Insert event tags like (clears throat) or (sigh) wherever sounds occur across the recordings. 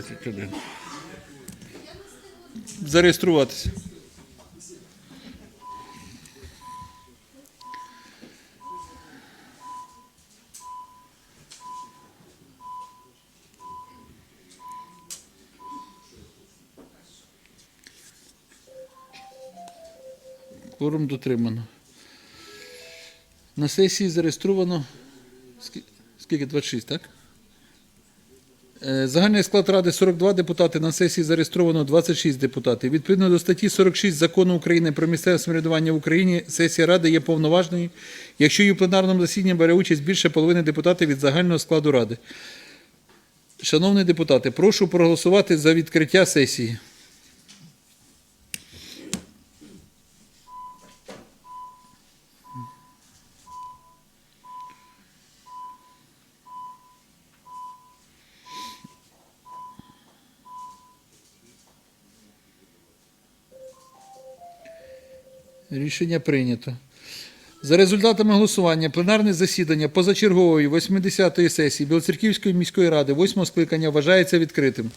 21. Зареєструватися. Кворум дотримано. На сесії зареєстровано скільки? 26, так? Е, Загальний склад ради 42 депутати. На сесії зареєстровано 26 депутатів. Відповідно до статті 46 закону України про місцеве самоврядування в Україні, сесія ради є повноважною, якщо її в пленарному засіданні бере участь більше половини депутатів від загального складу ради. Шановні депутати, прошу проголосувати за відкриття сесії. Рішення прийнято. За результатами голосування пленарне засідання позачергової 80-ї сесії Білоцерківської міської ради 8 скликання вважається відкритим.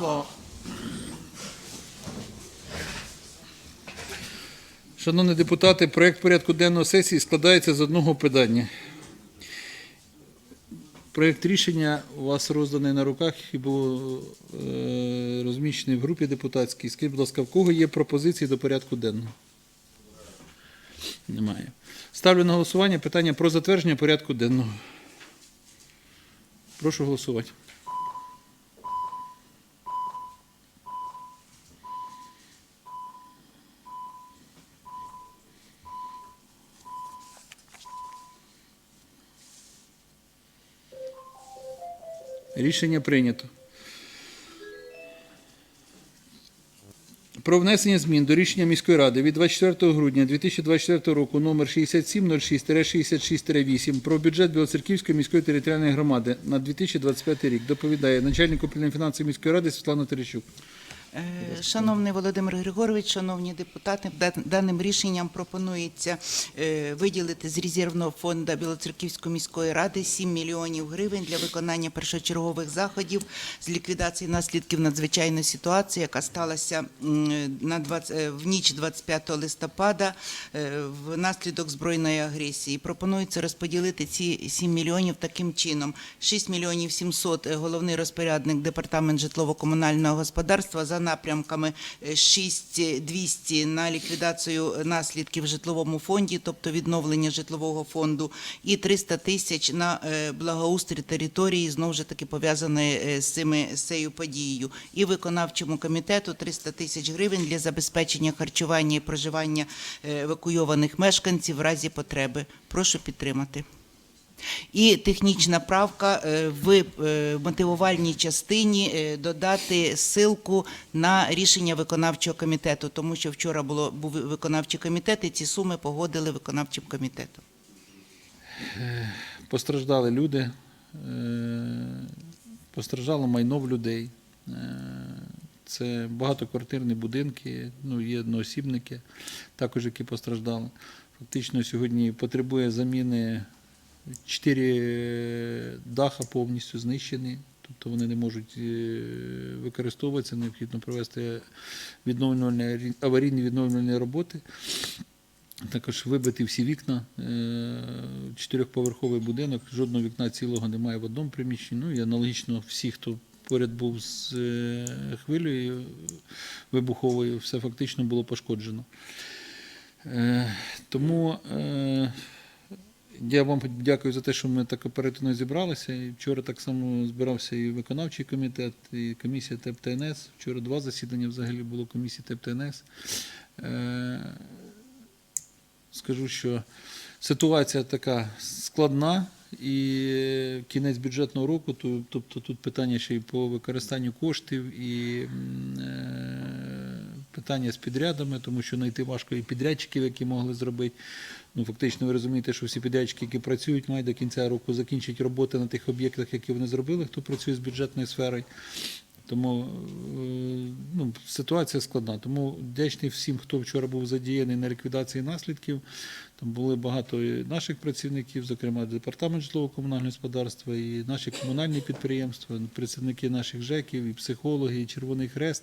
Героям. Шановні депутати, проект порядку денного сесії складається з одного питання. Проект рішення у вас розданий на руках і був е, розміщений в групі депутатській. Скажіть, будь ласка, в кого є пропозиції до порядку денного? Немає. Ставлю на голосування питання про затвердження порядку денного. Прошу голосувати. Рішення прийнято. Про внесення змін до рішення міської ради від 24 грудня 2024 року номер 6706-66-8 про бюджет Білоцерківської міської територіальної громади на 2025 рік доповідає начальник управління фінансів міської ради Світлана Терещук. Е, Шановний Володимир Григорович, шановні депутати, даним рішенням пропонується е, виділити з резервного фонду Білоцерківської міської ради 7 мільйонів гривень для виконання першочергових заходів з ліквідації наслідків надзвичайної ситуації, яка сталася на 20, е, в ніч 25 листопада внаслідок збройної агресії. Пропонується розподілити ці 7 мільйонів таким чином: 6 мільйонів 700 – головний розпорядник департамент житлово-комунального господарства за напрямками 6200 на ліквідацію наслідків в житловому фонді, тобто відновлення житлового фонду, і 300 тисяч на е, благоустрій території, знову ж таки пов'язаної е, з цими з цією подією. І виконавчому комітету 300 тисяч гривень для забезпечення харчування і проживання е, евакуйованих мешканців в разі потреби. Прошу підтримати. І технічна правка е, в е, мотивувальній частині е, додати ссылку на рішення виконавчого комітету, тому що вчора було був виконавчий комітет, і ці суми погодили виконавчим комітетом. Постраждали люди, постраждало майно в людей. Це багатоквартирні будинки, ну, є одноосібники, також які постраждали. Фактично сьогодні потребує заміни чотири даха повністю знищені, тобто вони не можуть е, використовуватися, необхідно провести відновлювальні, аварійні відновлювальні роботи. Також вибиті всі вікна, е, чотирьохповерховий будинок, жодного вікна цілого немає в одному приміщенні. Ну і аналогічно всі, хто поряд був з е, хвилею вибуховою, все фактично було пошкоджено. Е, Тому е, я вам дякую за те, що ми так оперативно зібралися. Вчора так само збирався і виконавчий комітет, і комісія ТЕП. Вчора два засідання взагалі було комісії ТЕП ТНС. Е, скажу, що ситуація така складна, і кінець бюджетного року, тобто тут питання ще й по використанню коштів, і е, питання з підрядами, тому що знайти важко і підрядчиків, які могли зробити. Ну, фактично, ви розумієте, що всі підрядчики, які працюють, мають до кінця року закінчити роботи на тих об'єктах, які вони зробили, хто працює з бюджетною сферою. Тому е, ну, ситуація складна. Тому вдячний всім, хто вчора був задіяний на ліквідації наслідків. Там були багато наших працівників, зокрема департамент житлово-комунального господарства, і наші комунальні підприємства, працівники наших ЖЕКів, і психологи, і Червоний Хрест.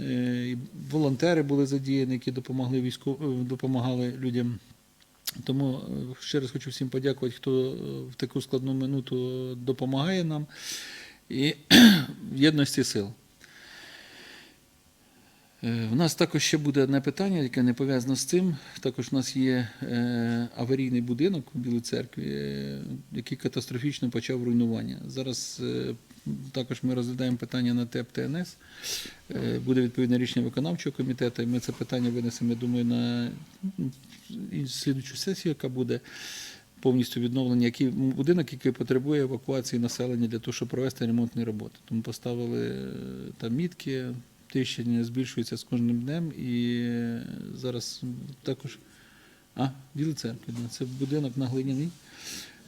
Е, волонтери були задіяні, які допомогли військов... е, допомагали людям. Тому е, ще раз хочу всім подякувати, хто в таку складну минуту допомагає нам і в (clears throat) єдності сил. В нас також ще буде одне питання, яке не пов'язано з цим. Також у нас є аварійний будинок у Білій церкві, який катастрофічно почав руйнування. Зараз також ми розглядаємо питання на ТЕП ТНС. Е, Буде відповідне рішення виконавчого комітету, і ми це питання винесемо, я думаю, на слідучу сесію, яка буде повністю відновлення, який будинок, який потребує евакуації населення для того, щоб провести ремонтні роботи. Тому поставили е, там мітки, тріщини збільшуються з кожним днем, і е, зараз також. А, Білий церкві, да, це будинок на глиняний.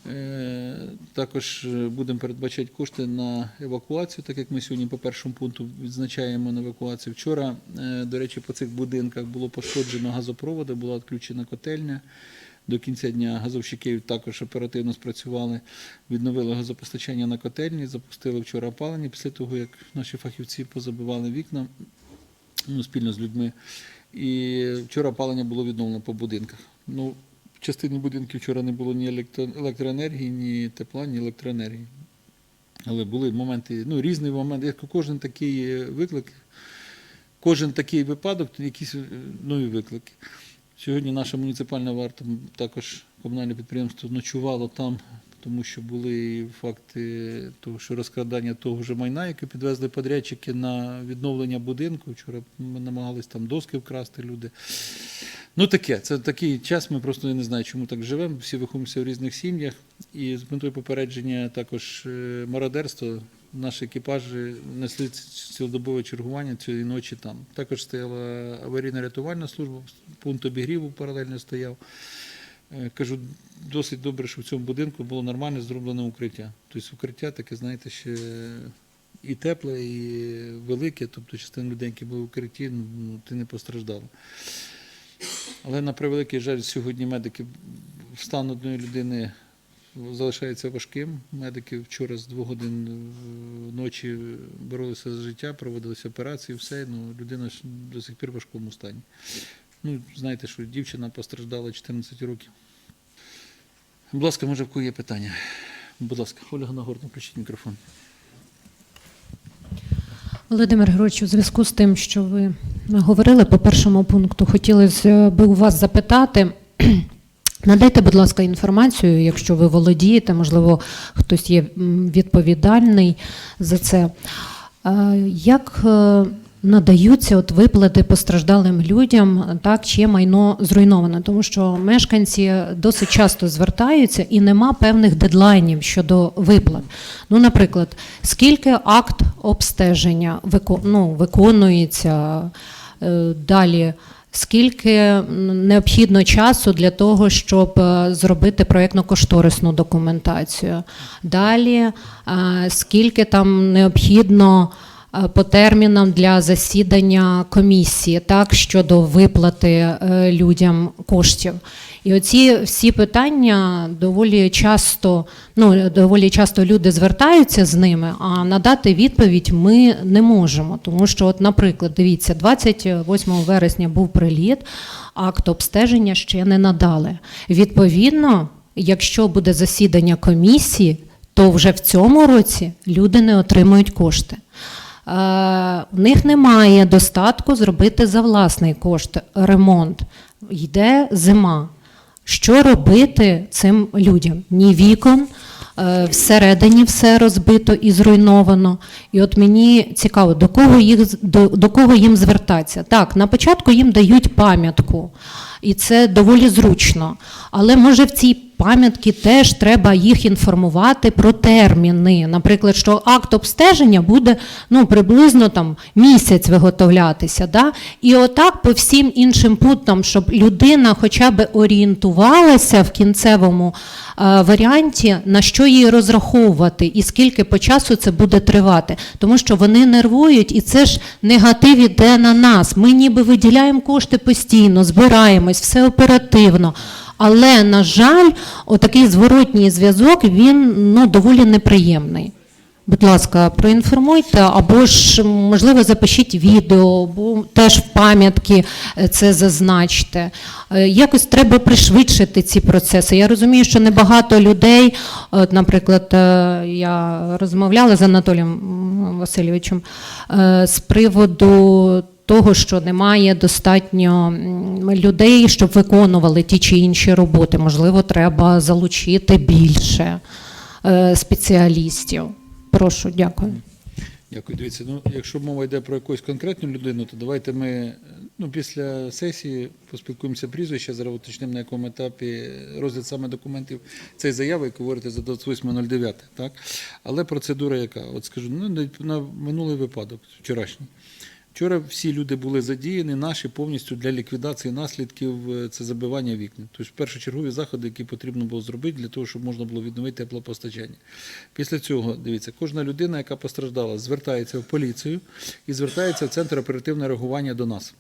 Е, Також е, будемо передбачати кошти на евакуацію, так як ми сьогодні по першому пункту відзначаємо на евакуацію. Вчора, е, до речі, по цих будинках було пошкоджено газопроводи, була відключена котельня. До кінця дня газовщики також оперативно спрацювали, відновили газопостачання на котельні, запустили вчора опалення після того, як наші фахівці позабивали вікна ну, спільно з людьми. І вчора опалення було відновлено по будинках. Ну, в частині будинків вчора не було ні електро- електроенергії, ні тепла, ні електроенергії. Але були моменти, ну, різні моменти. Як кожен такий виклик, кожен такий випадок, то якісь е, нові виклики. Сьогодні наша муніципальна варта, також комунальне підприємство ночувало там, тому що були факти того, що розкрадання того ж майна, яке підвезли подрядчики на відновлення будинку. Вчора ми намагалися там доски вкрасти люди. Ну таке, це такий час, ми просто не знаю, чому так живемо. Всі виховуємося в різних сім'ях. І з метою попередження також е, мародерства наші екіпажі несли цілодобове чергування цієї ночі там. Також стояла аварійна рятувальна служба, пункт обігріву паралельно стояв. Е, Кажу, досить добре, що в цьому будинку було нормально зроблено укриття. Тобто укриття таке, знаєте, ще і тепле, і велике, тобто частина людей, які були в укритті, ну, ти не постраждала. Але на превеликий жаль, сьогодні медики стан одної людини залишається важким. Медики вчора з двох годин ночі боролися за життя, проводилися операції, все. Ну, людина до сих пір в важкому стані. Ну, знаєте, що дівчина постраждала 14 років. Будь ласка, може, в кого є питання? Будь ласка, Ольга Нагорна, включіть мікрофон. Володимир Григорович, у зв'язку з тим, що ви говорили по першому пункту, хотілося би у вас запитати. (clears throat) Надайте, будь ласка, інформацію, якщо ви володієте, можливо, хтось є відповідальний за це. Як е, надаються от виплати постраждалим людям, так чиє майно зруйноване, тому що мешканці досить часто звертаються і нема певних дедлайнів щодо виплат. Ну, наприклад, скільки акт обстеження ну, виконується е, далі. Скільки необхідно часу для того, щоб е, зробити проєктно-кошторисну документацію? Далі, е, скільки там необхідно по термінам для засідання комісії, так, щодо виплати е, людям коштів? І оці всі питання доволі часто, ну доволі часто люди звертаються з ними, а надати відповідь ми не можемо. Тому що, от, наприклад, дивіться, 28 вересня був приліт, акт обстеження ще не надали. Відповідно, якщо буде засідання комісії, то вже в цьому році люди не отримують кошти. Е, В них немає достатку зробити за власний кошт ремонт. Йде зима. Що робити цим людям? Ні вікон, е, всередині все розбито і зруйновано. І от мені цікаво, до кого, їх, до, до кого їм звертатися. Так, на початку їм дають пам'ятку, і це доволі зручно. Але може в цій пам'ятки теж треба їх інформувати про терміни. Наприклад, що акт обстеження буде ну, приблизно там, місяць виготовлятися. Да? І отак по всім іншим пунктам, щоб людина хоча б орієнтувалася в кінцевому е, варіанті, на що їй розраховувати і скільки по часу це буде тривати. Тому що вони нервують, і це ж негатив іде на нас. Ми ніби виділяємо кошти постійно, збираємось, все оперативно. Але, на жаль, отакий зворотній зв'язок він ну, доволі неприємний. Будь ласка, проінформуйте, або ж, можливо, запишіть відео, або теж в пам'ятки е, це зазначте. Е, Якось треба пришвидшити ці процеси. Я розумію, що небагато людей, от, наприклад, е, я розмовляла з Анатолієм Васильовичем з приводу того, що немає достатньо людей, щоб виконували ті чи інші роботи. Можливо, треба залучити більше е, спеціалістів. Прошу, дякую. Дякую. Дивіться, ну якщо мова йде про якусь конкретну людину, то давайте ми ну, після сесії поспілкуємося прізвище, зараз уточнимо на якому етапі розгляд саме документів цієї заяви, яку говорите за 28.09. Так? Але процедура яка? От скажу, ну, на минулий випадок, вчорашній. Вчора всі люди були задіяні, наші повністю для ліквідації наслідків е, це забивання вікон. Тобто першочергові заходи, які потрібно було зробити для того, щоб можна було відновити теплопостачання. Після цього, дивіться, кожна людина, яка постраждала, звертається в поліцію і звертається в центр оперативного реагування до нас,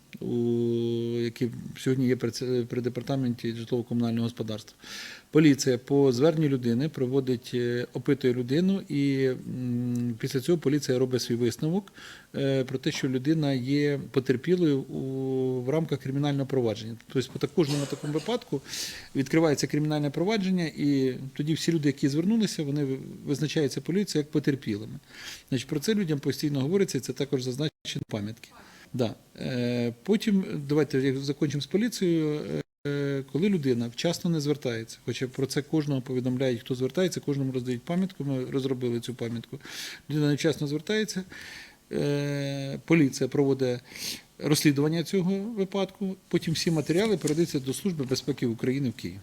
який сьогодні є при, департаменті житлово-комунального господарства. Поліція по зверненню людини проводить, е, опитує людину, і після цього поліція робить свій висновок е, про те, що людина є потерпілою у, в рамках кримінального провадження. Тобто, по кожному такому випадку відкривається кримінальне провадження, і тоді всі люди, які звернулися, вони визначаються поліцією як потерпілими. Значить, про це людям постійно говориться, і це також зазначено пам'ятки. Да. Е, потім давайте як закінчимо з поліцією. Е, коли людина вчасно не звертається, хоча про це кожного повідомляють, хто звертається, кожному роздають пам'ятку. Ми розробили цю пам'ятку. Людина невчасно звертається, поліція проводить розслідування цього випадку. Потім всі матеріали передаються до Служби безпеки України в Київ.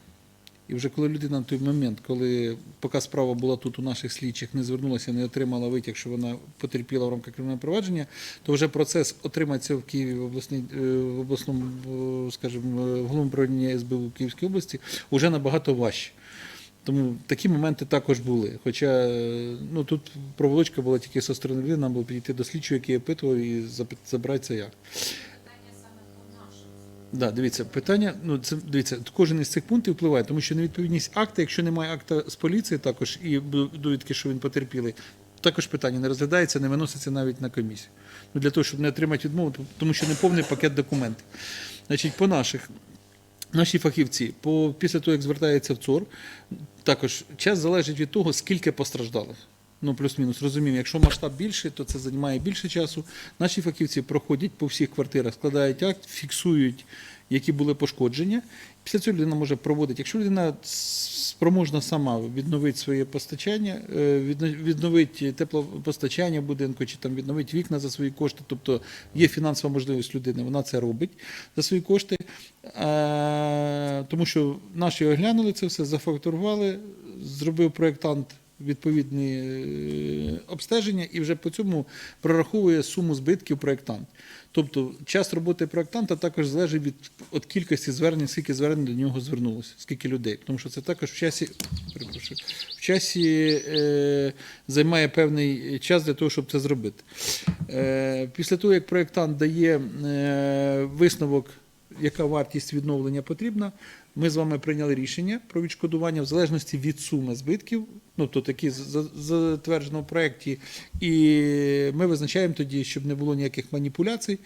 І вже коли людина на той момент, коли поки справа була тут у наших слідчих, не звернулася, не отримала витяг, що вона потерпіла в рамках кримінального провадження, то вже процес отриматися в Києві в обласній е, в обласному, е, скажімо, е, в головному управлінні СБУ в Київській області вже набагато важче. Тому такі моменти також були. Хоча ну, тут проволочка була тільки зі сторони людини, нам було підійти до слідчого, який опитував і забрати це як. Да, дивіться, питання, ну це дивіться, кожен із цих пунктів впливає, тому що невідповідність акта, якщо немає акта з поліції, також і довідки, що він потерпілий, також питання не розглядається, не виноситься навіть на комісію. Ну для того, щоб не отримати відмову, тому що не повний пакет документів. Значить, по наших. Наші фахівці, по, після того, як звертається в ЦОР, також час залежить від того, скільки постраждалих. Ну, плюс-мінус, розуміємо, якщо масштаб більший, то це займає більше часу. Наші фахівці проходять по всіх квартирах, складають акт, фіксують які були пошкоджені. Після цього людина може проводити. Якщо людина спроможна сама відновити своє постачання, е, відновити теплопостачання будинку чи там відновити вікна за свої кошти, тобто є фінансова можливість людини, вона це робить за свої кошти. Е, Тому що наші оглянули це все, зафактурували, зробив проєктант відповідні е, обстеження і вже по цьому прораховує суму збитків проєктант. Тобто час роботи проєктанта також залежить від, від кількості звернень, скільки звернень до нього звернулося, скільки людей. Тому що це також в часі, в часі е, займає певний час для того, щоб це зробити. Е, після того, як проєктант дає е, висновок, яка вартість відновлення потрібна, ми з вами прийняли рішення про відшкодування в залежності від суми збитків, ну то такі затверджено в проєкті, і ми визначаємо тоді, щоб не було ніяких маніпуляцій.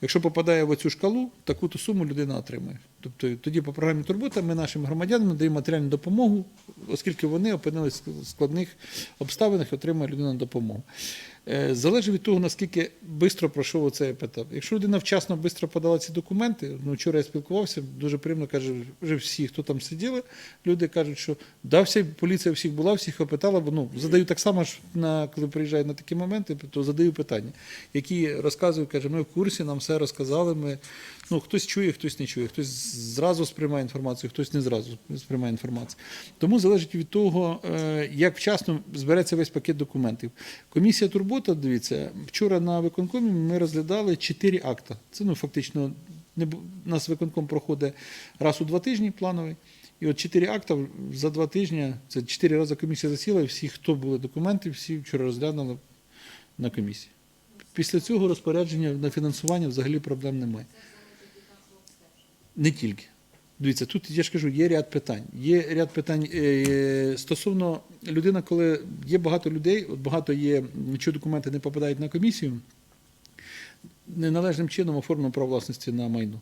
Якщо попадає в оцю шкалу, таку то суму людина отримує. Тобто тоді по програмі Турбота ми нашим громадянам надаємо матеріальну допомогу, оскільки вони опинилися в складних обставинах, отримує людина допомогу. Е, Залежить від того, наскільки швидко пройшов цей етап. Якщо людина вчасно швидко подала ці документи, ну вчора я спілкувався, дуже приємно каже, вже всі, хто там сиділи, люди кажуть, що да, всі, поліція всіх була, всіх опитала, бо ну, задаю так само, ж на, коли приїжджаю на такі моменти, то задаю питання, які розказують, каже, ми в курсі, нам все розказали. Ми, ну, хтось чує, хтось не чує, хтось зразу сприймає інформацію, хтось не зразу сприймає інформацію. Тому залежить від того, е, як вчасно збереться весь пакет документів. Комісія Турбота, дивіться, вчора на виконкомі ми розглядали чотири акта. Це ну фактично не у нас виконком проходить раз у два тижні плановий. І от чотири акта за два тижні, це чотири рази комісія засіла, і всі, хто були документи, всі вчора розглянули на комісії. Після цього розпорядження на фінансування взагалі проблем немає. Не тільки. Дивіться, тут я ж кажу, є ряд питань. Є ряд питань е, стосовно людина, коли є багато людей, от багато є, що документи не попадають на комісію, неналежним чином оформлено право власності на майно.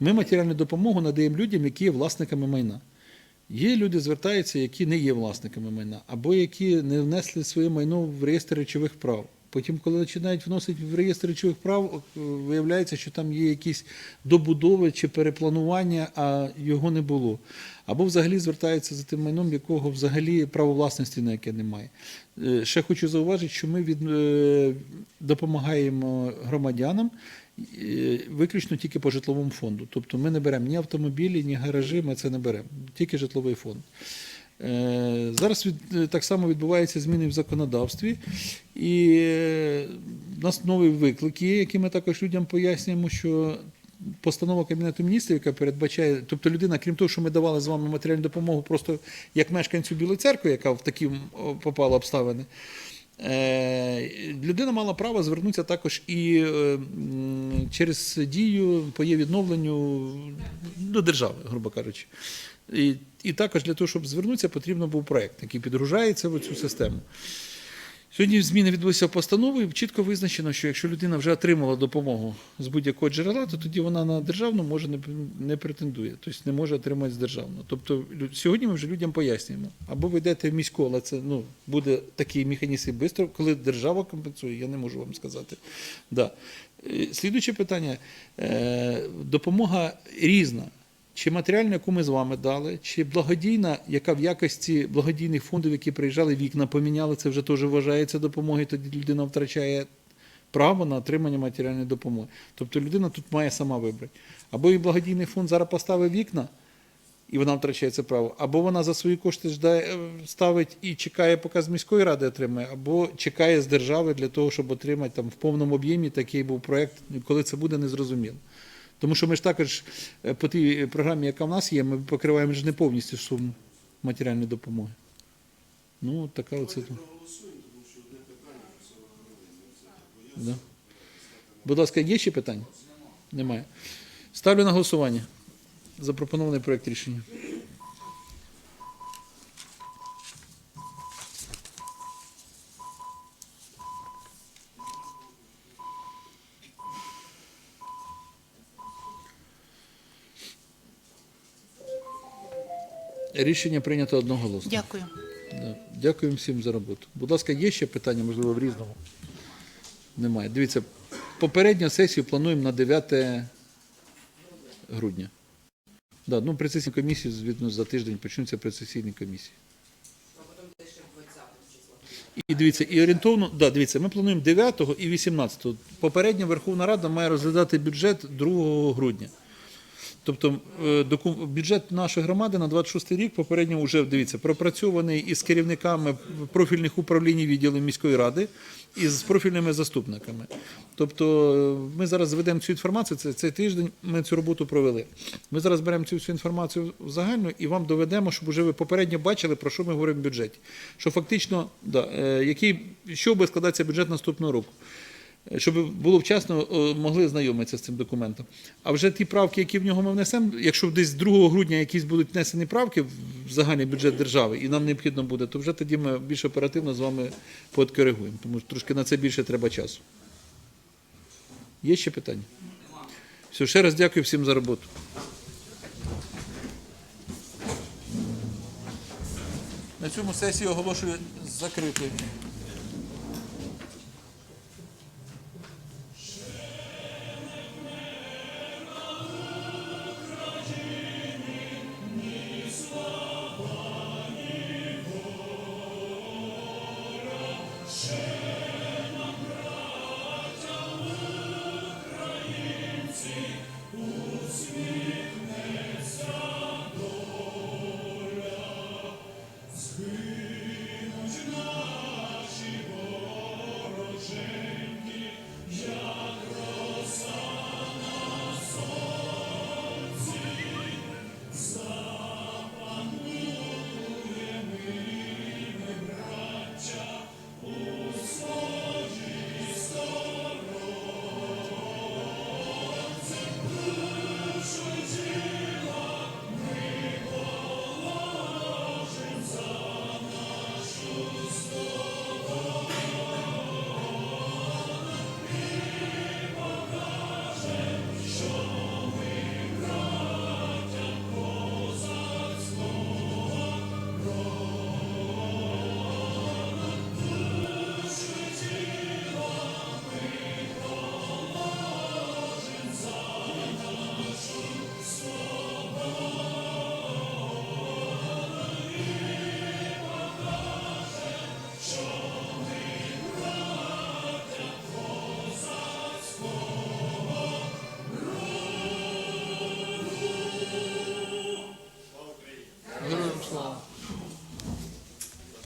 Ми матеріальну допомогу надаємо людям, які є власниками майна. Є люди, звертаються, які не є власниками майна, або які не внесли своє майно в реєстр речових прав. Потім, коли починають вносити в реєстр речових прав, е, виявляється, що там є якісь добудови чи перепланування, а його не було. Або взагалі звертаються за тим майном, якого взагалі право власності на яке немає. Е, Ще хочу зауважити, що ми від, е, допомагаємо громадянам виключно тільки по житловому фонду. Тобто ми не беремо ні автомобілі, ні гаражі, ми це не беремо, тільки житловий фонд. Е, Зараз від, е, так само відбуваються зміни в законодавстві, і е, в нас нові виклики, які ми також людям пояснюємо, що постанова Кабінету міністрів, яка передбачає, тобто людина, крім того, що ми давали з вами матеріальну допомогу просто як мешканцю Білої церкви, яка в такі попала обставини. Е, Людина мала право звернутися також і е, через дію по є відновленню до держави, грубо кажучи. І, і також для того, щоб звернутися, потрібно був проєкт, який підгружається в цю систему. Сьогодні зміни відбулися в постанову, і чітко визначено, що якщо людина вже отримала допомогу з будь-якого джерела, то тоді вона на державну може не, не претендує, тобто не може отримати з державного. Тобто сьогодні ми вже людям пояснюємо, або ви йдете в міську, але це ну, буде такий механізм швидко, коли держава компенсує, я не можу вам сказати. Да. Е, Слідуюче питання. Е, Допомога різна. Чи матеріальна, яку ми з вами дали, чи благодійна, яка в якості благодійних фондів, які приїжджали, вікна поміняли, це вже теж вважається допомогою, тоді людина втрачає право на отримання матеріальної допомоги. Тобто людина тут має сама вибрати. Або і благодійний фонд зараз поставив вікна, і вона втрачає це право, або вона за свої кошти е, ставить і чекає, поки з міської ради отримає, або чекає з держави для того, щоб отримати там в повному об'ємі такий був проєкт, коли це буде незрозуміло. Тому що ми ж також е, по тій програмі, яка в нас є, ми покриваємо ж не повністю суму матеріальної допомоги. Ну, така оце. Да. Будь ласка, є ще питання? Немає. Ставлю на голосування запропонований проєкт рішення. Рішення прийнято одноголосно. Дякую. Да. Дякуємо всім за роботу. Будь ласка, є ще питання, можливо, в різному? Немає. Дивіться, попередню сесію плануємо на 9 грудня. Да, ну, прецесійні комісії, звідно, за тиждень почнуться прецесійні комісії. І дивіться, і орієнтовно, да, дивіться, ми плануємо 9 і 18. Попередня Верховна Рада має розглядати бюджет 2 грудня. Тобто е, бюджет нашої громади на 26 рік попередньо вже дивіться пропрацьований із керівниками профільних управлінь відділів міської ради і з профільними заступниками. Тобто е, ми зараз зведемо цю інформацію. Це цей тиждень ми цю роботу провели. Ми зараз беремо цю всю інформацію в загальну і вам доведемо, щоб вже ви попередньо бачили, про що ми говоримо в бюджеті. Що фактично, да, е, який, що буде складатися бюджет наступного року щоб було вчасно е, могли знайомитися з цим документом. А вже ті правки, які в нього ми внесемо, якщо десь 2 грудня якісь будуть внесені правки в загальний бюджет держави, і нам необхідно буде, то вже тоді ми більш оперативно з вами подкоригуємо, тому що трошки на це більше треба часу. Є ще питання? Все, ще раз дякую всім за роботу. На цьому сесію оголошую закритою.